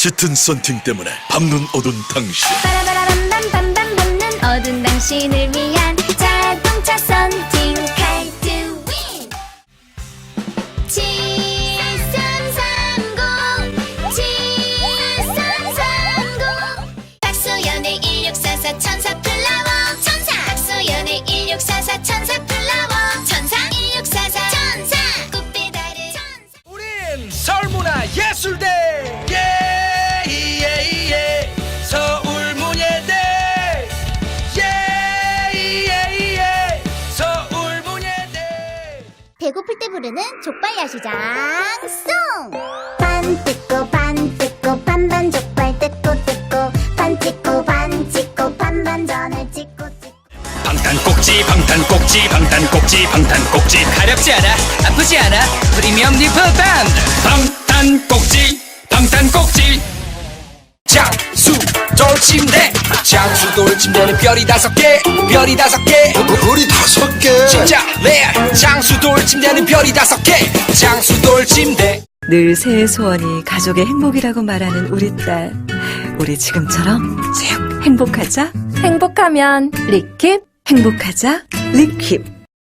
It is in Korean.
짙은 썬팅 때문에 밤눈 어두운 당신 빠라바라밤밤밤밤 밤는 어두운 당신을 위한 자동차 썬팅 칼투윈. 7330 7330 박소연의 1644 천사 플라워 천사. 박소연의 1644 천사 플라워 천사. 1644 천사. 꽃배달의 천사. 우린 설문화 예술대 배고플 때 부르는 족발 야시장 송! 반 뜯고 반 뜯고 반반 족발 뜯고 뜯고 반 찍고 반 찍고 반반 전을 찍고 찍고. 방탄 꼭지 방탄 꼭지 방탄 꼭지 방탄 꼭지 가렵지 않아 아프지 않아 프리미엄 리프 밴드 방 돌침대 장수 돌침대는 별이 다섯 개 별이 다섯 개 우리 다섯 개. 진짜 레알 장수 돌침대는 별이 다섯 개 장수 돌침대 늘 새해 소원이 가족의 행복이라고 말하는 우리 딸. 우리 지금처럼 쭉 행복하자. 행복하면 리킵. 행복하자. 리킵.